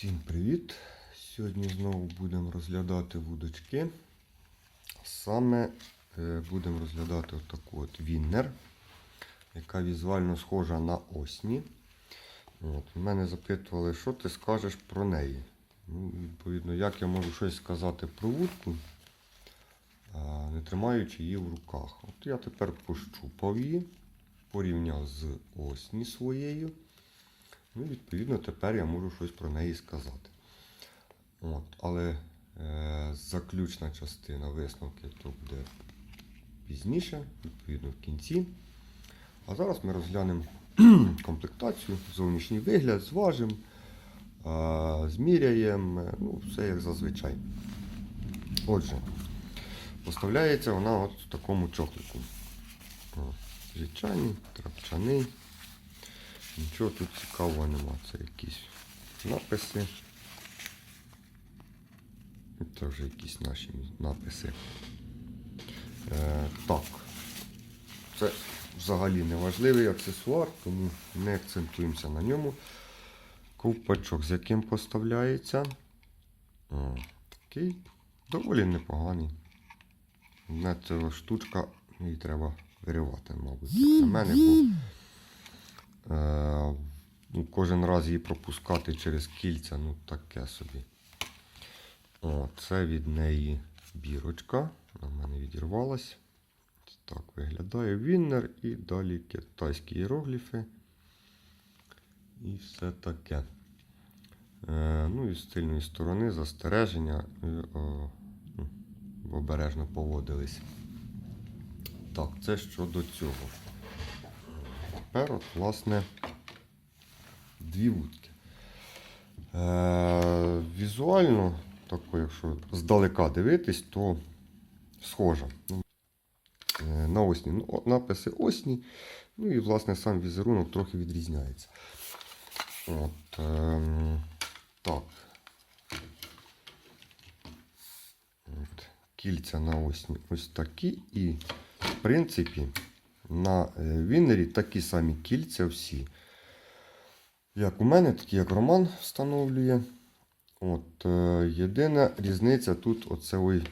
Всім привіт! Сьогодні знову будемо розглядати вудочки. Саме е, будемо розглядати отаку от Віннер, яка візуально схожа на осні. От, мене запитували, що ти скажеш про неї. Ну, відповідно, як я можу щось сказати про вудку, не тримаючи її в руках. От я тепер пощупав її, порівняв з осні своєю. Ну, відповідно, тепер я можу щось про неї сказати. От, але е, заключна частина висновки то буде пізніше, відповідно, в кінці. А зараз ми розглянемо комплектацію, зовнішній вигляд, зважимо, е, зміряємо, е, ну, все як зазвичай. Отже, поставляється вона от в такому чохлику. Звичайний, трапчаний. Нічого тут цікавого нема. Це якісь написи. Це вже якісь наші написи. Е, так. Це взагалі не важливий аксесуар, тому не акцентуємося на ньому. Ковпачок, з яким поставляється. О, такий доволі непоганий. На ця штучка її треба виривати, мабуть. На мене, бо ну, кожен раз її пропускати через кільця, ну таке собі. О, це від неї бірочка. Вона в мене відірвалась. Так виглядає Віннер і далі китайські іерогліфи. І все таке. Е, ну і з тильної сторони застереження. е, ну, обережно поводились. Так, це щодо цього. Тепер, от, власне, дві вудки. Е, візуально, тако, якщо здалека дивитись, то схожа. Е, На осні. Ну, написи осні. Ну і, власне, сам візерунок трохи відрізняється. От, ем, так. От, кільця на осні ось такі. І, в принципі, на е, Віннері такі самі кільця всі. Як у мене, такі як Роман встановлює. От, е, єдина різниця тут оце, ой,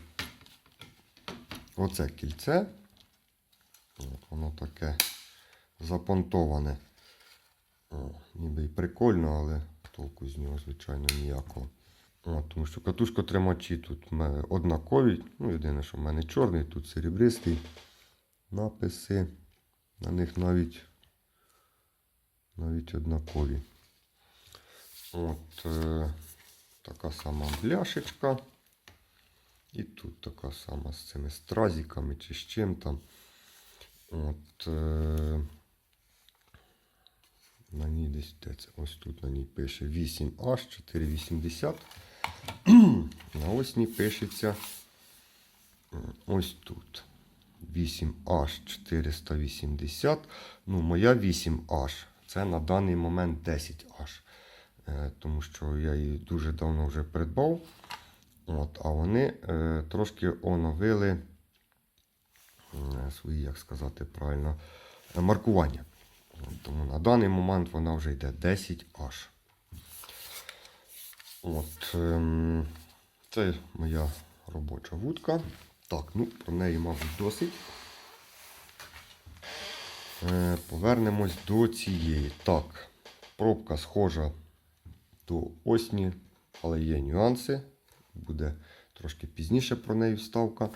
оце кільце. От, воно таке запонтоване. О, ніби і прикольно, але толку з нього, звичайно, ніякого. От, тому що катушка тримачі тут однакові. Ну, єдине, що в мене чорний, тут серебристий написи. На них навіть навіть однакові. От е, така сама бляшечка. І тут така сама з цими стразиками чи з чим там. От е, на ній десь де це? Ось тут на ній пише 8H 480. На осні пишеться е, ось тут. 8H 480. Ну, моя 8H. Це на даний момент 10H. Е, тому що я її дуже давно вже придбав. От, а вони е, трошки оновили е, свої, як сказати правильно, е, маркування. Тому на даний момент вона вже йде 10H. От, ем, це моя робоча вудка. Так, ну про неї, мабуть, досить. Е, Повернемось до цієї. Так, пробка схожа до осні, але є нюанси. Буде трошки пізніше про неї вставка.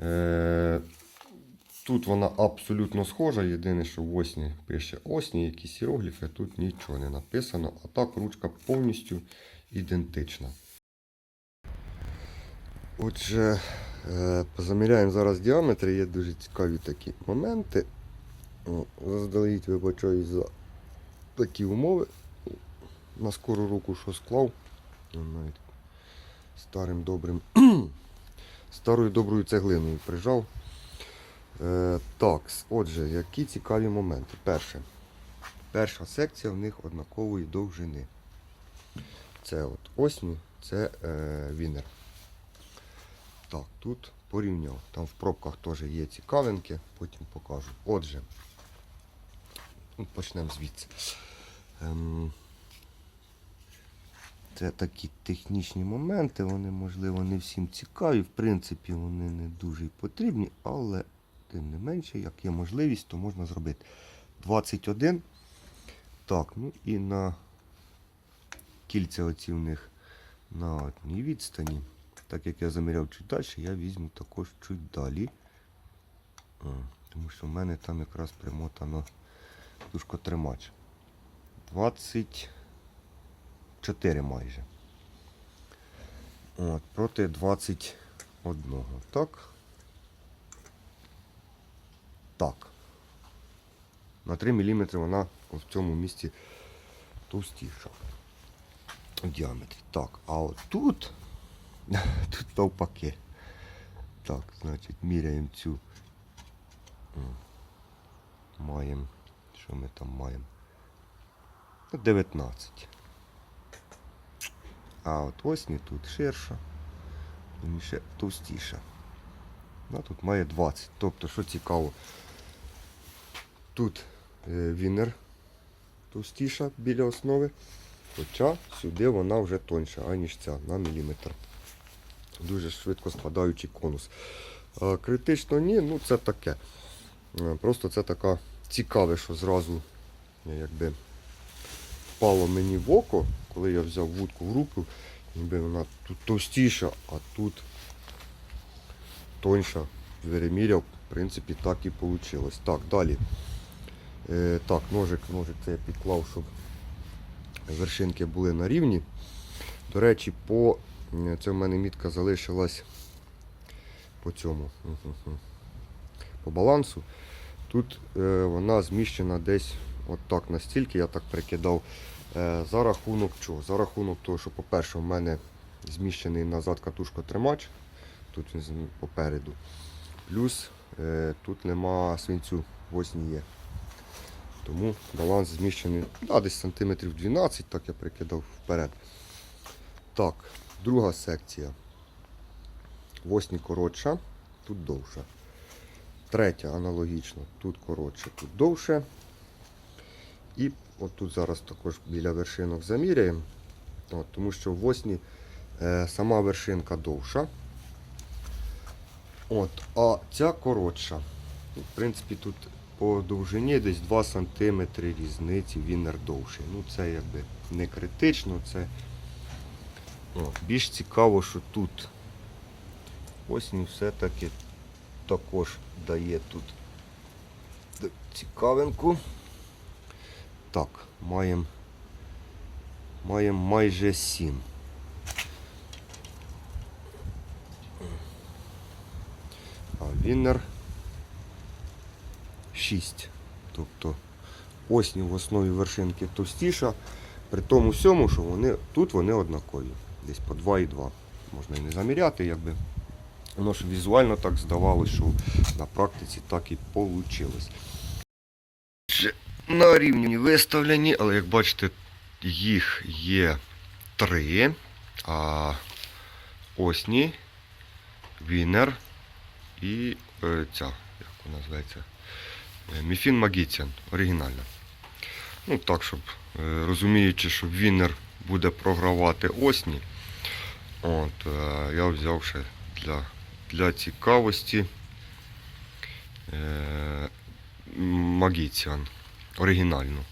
Е, Тут вона абсолютно схожа. Єдине, що в осні пише осні, якісь іерогліфи, тут нічого не написано. А так ручка повністю ідентична. Отже, е, позаміряємо зараз діаметри, є дуже цікаві такі моменти. Заздалегідь вибачаюсь за такі умови. На скору руку що склав. Навіть старим добрим. Старою доброю цеглиною прижав. Е, так, отже, які цікаві моменти. Перше. Перша секція в них однакової довжини. Це от осні, це е, вінер. Так, тут порівняв. Там в пробках теж є цікавинки, потім покажу. Отже, ну, почнемо звідси. Ем, Це такі технічні моменти, вони, можливо, не всім цікаві. В принципі, вони не дуже потрібні, але тим не менше, як є можливість, то можна зробити. 21. Так, ну і на кільця оці на одній відстані. Так як я заміряв чуть далі, я візьму також чуть далі. Тому що в мене там якраз примотано дужкотримач. 24 майже. От, проти 21. Так. Так. На 3 мм вона в цьому місці товстіша. В діаметрі. Так, а от тут, тут навпаки. Так, значить, міряємо цю. Маємо. Що ми там маємо? Ну, 19. А от ось не тут ширша, ще товстіша. Ну, тут має 20. Тобто, що цікаво, тут е, вінер товстіша біля основи, хоча сюди вона вже тоньша, аніж ця на міліметр. Дуже швидко спадаючий конус. Критично ні, ну це таке. Просто це така цікаве, що зразу е, якби впало мені в око, коли я взяв вудку в руку, ніби вона тут товстіша, а тут тоньша. Переміряв, в принципі, так і вийшло. Так, далі. Е, так, ножик, ножик це я підклав, щоб вершинки були на рівні. До речі, по це в мене мітка залишилась по цьому. По балансу. Тут е, вона зміщена десь отак настільки, я так прикидав. Е, за рахунок чого? За рахунок того, що, по-перше, в мене зміщений назад катушкотримач, тут він попереду. Плюс е, тут нема свинцю, ось є. Тому баланс зміщений да, десь сантиметрів 12, так я прикидав вперед. Так, друга секція. Восьмі коротша, тут довша. Третя аналогічно, тут коротше, тут довше. І от тут зараз також біля вершинок заміряємо. От, тому що в восьмі е, сама вершинка довша. От, а ця коротша. Ну, В принципі, тут по довжині десь 2 см різниці вінер довший. Ну це якби не критично, це о, більш цікаво, що тут осінь все-таки також дає тут цікавинку. Так, маємо маємо майже 7. А вінер 6. Тобто осінь в основі вершинки товстіша, при тому всьому, що вони тут вони однакові. Десь по 2,2. Можна і не заміряти, якби. Воно ж візуально так здавалося, що на практиці так і вийшло. На рівні виставлені, але як бачите, їх є три. А осні, вінер і е, ця, як вона називається, Е, Міфін Магіціан, оригінальна. Ну так, щоб е, розуміючи, що вінер буде програвати осні. От, е, я взяв ще для, для цікавості е, Магіціан. Оригінальну.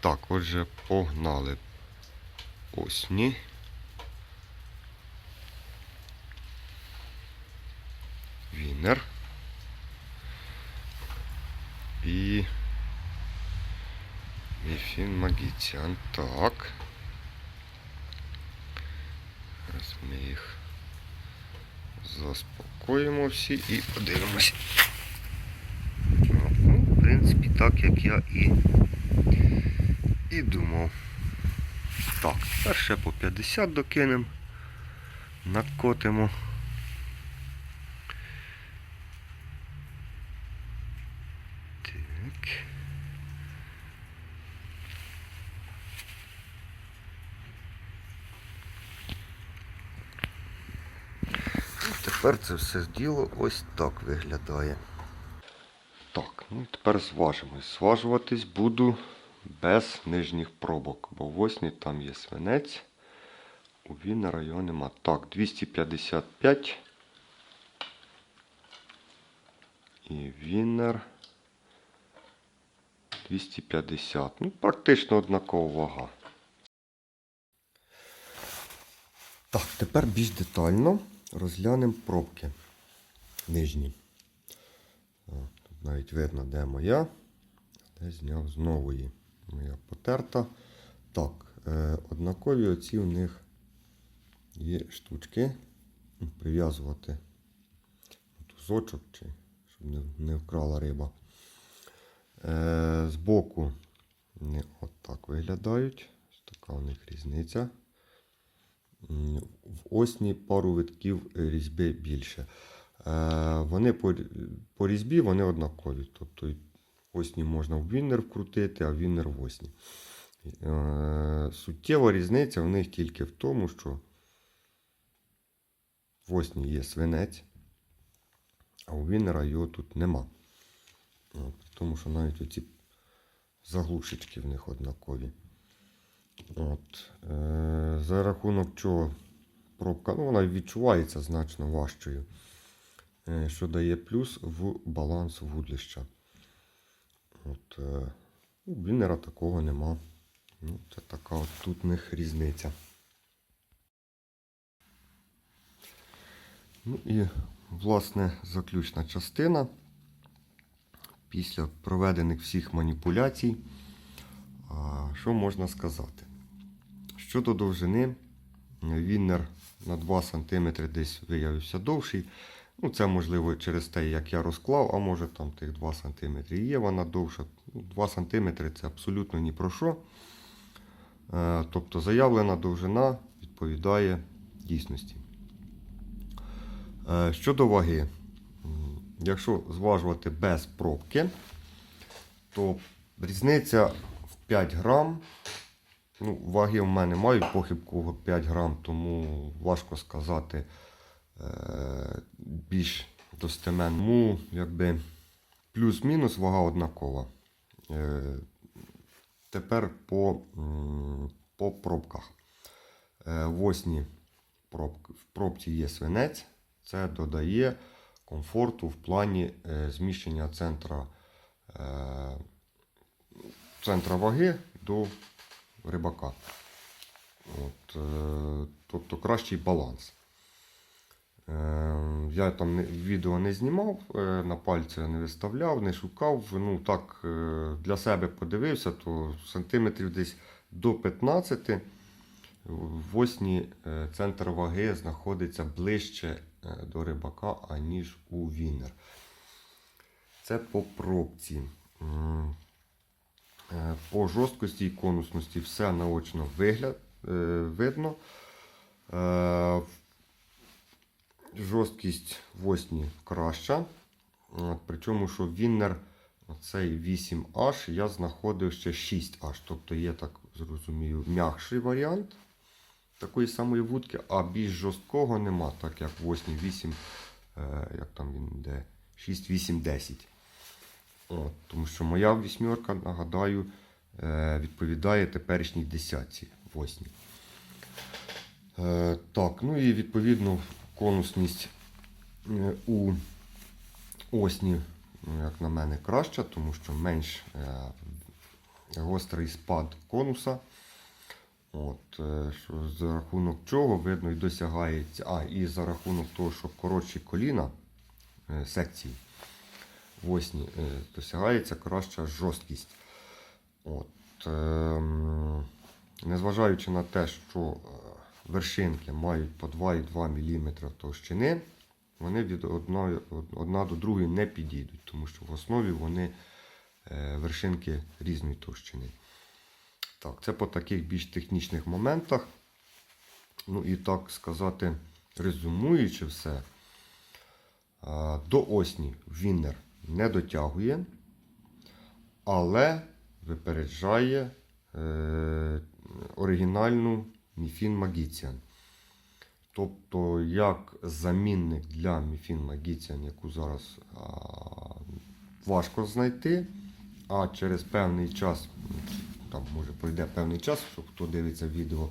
Так, отже, погнали. Осні. Вінер. І Міфін Магіціан. Так. Зараз ми їх заспокоїмо всі і подивимось. Ну, в принципі, так як я і, і думав. Так, перше по 50 докинемо, накотимо. Так. І тепер це все діло ось так виглядає. Так, ну і тепер зважимось. Зважуватись буду без нижніх пробок, бо в осні там є свинець, У Віннера його нема. Так, 255. І Віннер 250. Ну, практично однакова вага. Так, тепер більш детально розглянемо пробки нижні. Тут навіть видно, де моя. Де зняв з нової. Моя потерта. Так, е, однакові оці у них є штучки. Прив'язувати тузочок, щоб не, не вкрала риба. Е, збоку вони отак виглядають. Ось така у них різниця. В осні пару витків різьби більше. Е, Вони по, по різьбі вони однакові. Тобто осні можна в віннер вкрутити, а в віннер в осні. Е, Суттєва різниця в них тільки в тому, що в осні є свинець, а у віннера його тут нема. От, Тому що навіть оці заглушечки в них однакові. От, е, за рахунок чого пробка, ну вона відчувається значно важчою, е, що дає плюс в баланс вудлища. От, е, у Віннера такого нема. Ну, це така от тут в них різниця. Ну і, власне, заключна частина. Після проведених всіх маніпуляцій, що можна сказати? Щодо довжини, Віннер на 2 см десь виявився довший. Ну, це можливо через те, як я розклав, а може там тих 2 см є вона довша. Ну, 2 см це абсолютно ні про що. Е, Тобто заявлена довжина відповідає дійсності. Е, Щодо ваги, якщо зважувати без пробки, то різниця в 5 грам. Ну, ваги в мене мають похибку 5 грам, тому важко сказати е, більш достеменно. Тому якби плюс-мінус вага однакова. Е, тепер по, по пробках. Е, в осні пробк- в пробці є свинець. Це додає комфорту в плані е, зміщення центра, е, центра ваги до рибака. От, е, тобто кращий баланс. Е, Я там відео не знімав, е, на пальці не виставляв, не шукав. Ну так для себе подивився, то сантиметрів десь до 15 в осні центр ваги знаходиться ближче до рибака, аніж у вінер. Це по пробці. Е, По жорсткості і конусності все наочно вигляд, е, видно. Е, Жорсткість в осні краща. Причому, що Віннер цей 8H я знаходив ще 6H. Тобто є, так зрозумію, м'якший варіант такої самої вудки, а більш жорсткого нема, так як в 8, е, як там він йде, 6, 8, 10. От, тому що моя вісьмерка, нагадаю, е, відповідає теперішній десятці в осні. Е, так, ну і відповідно конусність е, у осні, ну, як на мене, краща, тому що менш е, гострий спад конуса. От, е, за рахунок чого видно і досягається. А, і за рахунок того, що коротші коліна е, секції в осні е, досягається краща жорсткість. От, ем, незважаючи на те, що е, вершинки мають по 2,2 мм товщини, вони від одної, одна до другої не підійдуть, тому що в основі вони е, вершинки різної товщини. Так, це по таких більш технічних моментах. Ну і так сказати, резюмуючи все, до осні Віннер не дотягує, але випереджає е, оригінальну Міфін Магіціан. Тобто, як замінник для Міфін Магіціан, яку зараз важко знайти, а через певний час, там може пройде певний час, що хто дивиться відео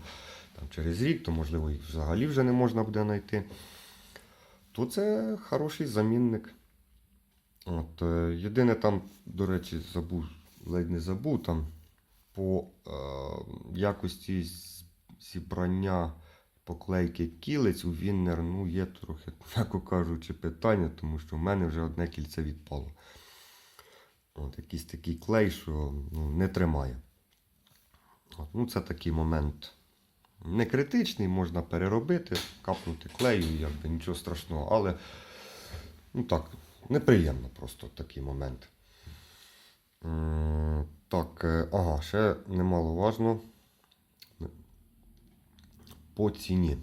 там, через рік, то можливо їх взагалі вже не можна буде знайти, то це хороший замінник. От, е, єдине там, до речі, забув, ледь не забув, там по е, якості зібрання поклейки кілець у Віннер, ну, є трохи, м'яко кажучи, питання, тому що в мене вже одне кільце відпало. От, якийсь такий клей, що ну, не тримає. От, ну, це такий момент не критичний, можна переробити, капнути клею, якби нічого страшного, але ну так, неприємно просто такий момент. Так, е, ага, ще немаловажно по ціні.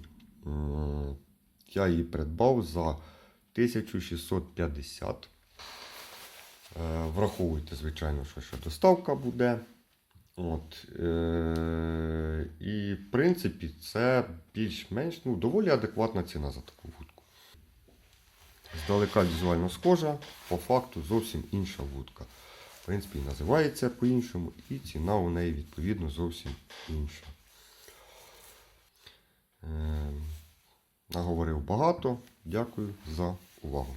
Я її придбав за 1650. Е, Враховуйте, звичайно, що ще доставка буде. От, е, і, в принципі, це більш-менш ну, доволі адекватна ціна за таку вудку. Здалека візуально схожа, по факту зовсім інша вудка. В принципі, і називається по-іншому, і ціна у неї відповідно зовсім інша. Е, наговорив багато. Дякую за увагу.